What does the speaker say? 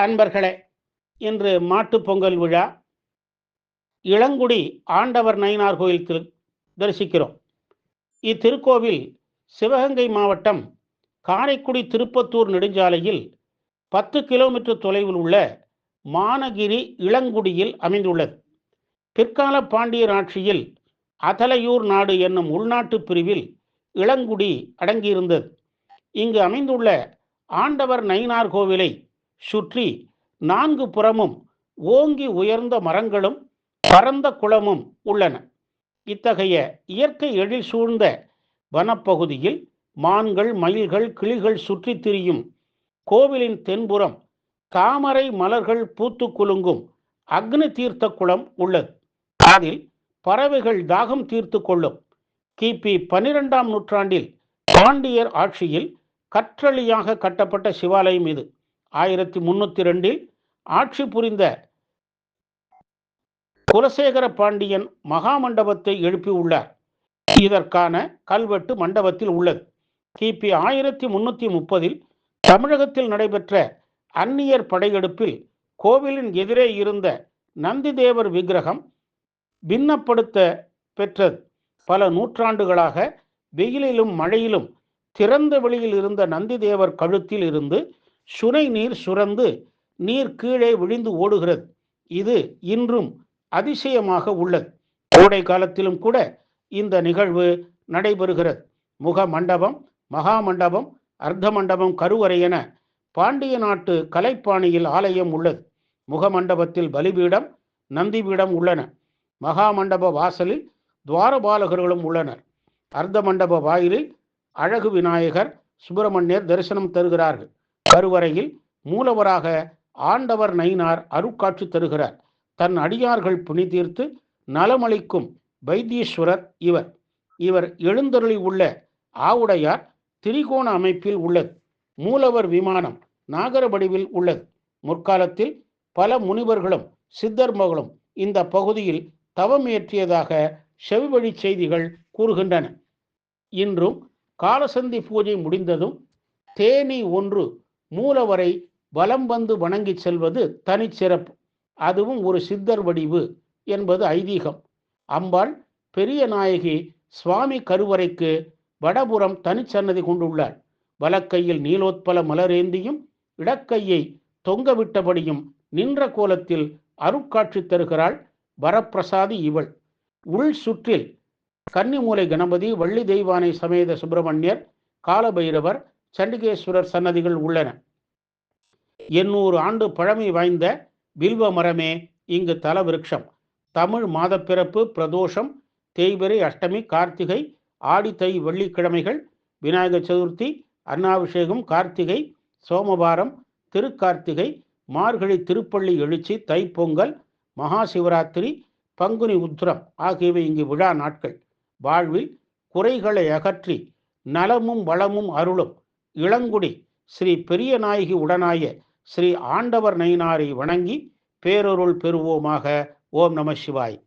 அன்பர்களே இன்று மாட்டுப் பொங்கல் விழா. இளங்குடி ஆண்டவர் நயினார் கோயில் திரு தரிசிக்கிறோம். இத்திருக்கோவில் சிவகங்கை மாவட்டம் காரைக்குடி திருப்பத்தூர் நெடுஞ்சாலையில் பத்து கிலோமீட்டர் தொலைவில் உள்ள மானகிரி இளங்குடியில் அமைந்துள்ளது. பிற்கால பாண்டியர் ஆட்சியில் அதலையூர் நாடு என்னும் உள்நாட்டு பிரிவில் இளங்குடி அடங்கியிருந்தது. இங்கு அமைந்துள்ள ஆண்டவர் நயினார் கோவிலை சுற்றி நான்கு புறமும் ஓங்கி உயர்ந்த மரங்களும் பரந்த குளமும் உள்ளன. இத்தகைய இயற்கை எழில் சூழ்ந்த வனப்பகுதியில் மான்கள் மயில்கள் கிளிகள் சுற்றித் திரியும் கோவிலின் தென்புறம் தாமரை மலர்கள் பூத்து குலுங்கும் அக்னி தீர்த்த குளம் உள்ளது. அதில் பறவைகள் தாகம் தீர்த்து கொள்ளும். கிபி பன்னிரெண்டாம் நூற்றாண்டில் பாண்டியர் ஆட்சியில் கற்றளியாக கட்டப்பட்ட சிவாலயம் இது. ஆயிரத்தி முன்னூத்தி ரெண்டில் ஆட்சி புரிந்த குலசேகர பாண்டியன் மகாமண்டபத்தை எழுப்பியுள்ளார். இதற்கான கல்வெட்டு மண்டபத்தில் உள்ளது. கிபி ஆயிரத்தி முன்னூத்தி முப்பதில் தமிழகத்தில் நடைபெற்ற அந்நியர் படையெடுப்பில் கோவிலின் எதிரே இருந்த நந்திதேவர் விக்கிரகம் பின்னப்படுத்த பெற்றது. பல நூற்றாண்டுகளாக வெயிலிலும் மழையிலும் திறந்த வெளியில் இருந்த நந்திதேவர் கழுத்தில் இருந்து சுனை நீர் சுரந்து நீர் கீழே விழிந்து ஓடுகிறது. இது இன்றும் அதிசயமாக உள்ளது. கோடை காலத்திலும் கூட இந்த நிகழ்வு நடைபெறுகிறது. முக மண்டபம் மகா மண்டபம் அர்த்த மண்டபம் கருவறை என பாண்டிய நாட்டு கலைப்பாணியில் ஆலயம் உள்ளது. முக மண்டபத்தில் பலிபீடம் நந்திபீடம் உள்ளன. மகா மண்டப வாசலில் துவாரபாலகர்களும் உள்ளனர். அர்த்த மண்டப வாயிலில் அழகு விநாயகர் சுப்பிரமணியர் தரிசனம் தருகிறார்கள். கருவறையில் மூலவராக ஆண்டவர் நயினார் அருட்காட்சி தருகிறார். தன் அடியார்கள் புனிதீர்த்து நலமளிக்கும் வைத்தீஸ்வரர் இவர். இவர் எழுந்தருளி உள்ள ஆவுடையார் திரிகோண அமைப்பில் உள்ளது. மூலவர் விமானம் நாகர வடிவில் உள்ளது. முற்காலத்தில் பல முனிவர்களும் சித்தர்மகளும் இந்த பகுதியில் தவம் இயற்றியதாக செவிவழி செய்திகள் கூறுகின்றன. இன்றும் காலசந்தி பூஜை முடிந்ததும் தேனி ஒன்று மூலவரை வலம் வந்து வணங்கி செல்வது தனிச்சிறப்பு அதுவும் ஒரு சித்தர் வடிவு என்பது ஐதீகம். அம்பாள் பெரிய நாயகி சுவாமி கருவறைக்கு வடபுறம் தனிச்சன்னதி கொண்டுள்ளார் வலக்கையில் நீலோத்பல மலரேந்தியும் இடக்கையை தொங்கவிட்டபடியும் நின்ற கோலத்தில் அருட்காட்சி தருகிறாள் வரப்பிரசாதி இவள். உள் சுற்றில் கன்னிமூலை கணபதி வள்ளி தெய்வானை சமேத சுப்பிரமணியர் காலபைரவர் சண்டிகேஸ்வரர் சன்னதிகள் உள்ளன. எண்ணூறு ஆண்டு பழமை வாய்ந்த வில்வ மரமே இங்கு தல விருட்சம் தமிழ் மாதப்பிறப்பு பிரதோஷம் தேய்பிரை அஷ்டமி கார்த்திகை ஆடித்தை வெள்ளிக்கிழமைகள் விநாயகர் சதுர்த்தி அன்னாபிஷேகம் கார்த்திகை சோமவாரம் திருக்கார்த்திகை மார்கழி திருப்பள்ளி எழுச்சி தைப்பொங்கல் மகா சிவராத்திரி பங்குனி உத்திரம் ஆகியவை இங்கு விழா நாட்கள். வாழ்வில் குறைகளை அகற்றி நலமும் வளமும் அருளும் இளங்குடி ஸ்ரீ பெரிய நாயகி உடனாய ஸ்ரீ ஆண்டவர் நயினாரை வணங்கி பேரொருள் பெறுவோமாக. ஓம் நம சிவாய்.